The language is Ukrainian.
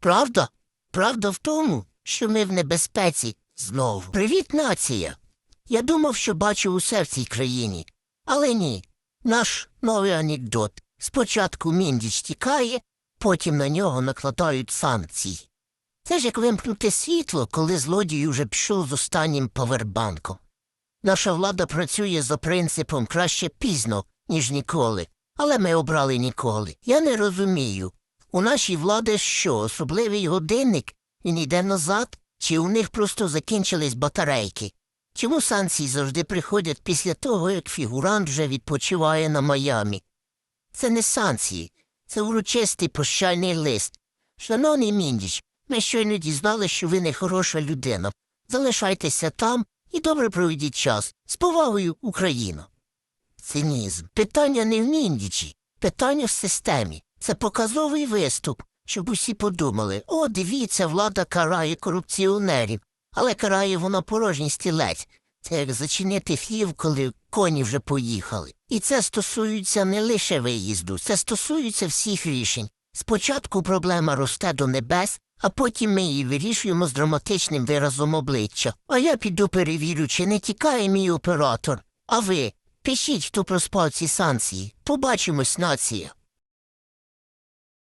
Правда? Правда в тому, що ми в небезпеці знову. Привіт, нація! Я думав, що бачу усе в цій країні. Але ні. Наш новий анекдот. Спочатку міндіч тікає, потім на нього накладають санкції. Це ж як вимкнути світло, коли злодій уже пішов з останнім повербанком. Наша влада працює за принципом краще пізно, ніж ніколи. Але ми обрали ніколи. Я не розумію. У нашій влади що, особливий годинник? Він йде назад? Чи у них просто закінчились батарейки? Чому санкції завжди приходять після того, як фігурант вже відпочиває на Майамі? Це не санкції, це урочистий прощальний лист. Шановний міндіч, ми щойно дізнали, що ви не хороша людина. Залишайтеся там і добре проведіть час. З повагою, Україна. Цинізм. Питання не в міндічі, питання в системі. Це показовий виступ, щоб усі подумали о, дивіться, влада карає корупціонерів, але карає вона порожній стілець. Це як зачинити хлів, коли коні вже поїхали. І це стосується не лише виїзду, це стосується всіх рішень. Спочатку проблема росте до небес, а потім ми її вирішуємо з драматичним виразом обличчя. А я піду перевірю, чи не тікає мій оператор. А ви пишіть, хто проспав ці санкції. Побачимось, нація.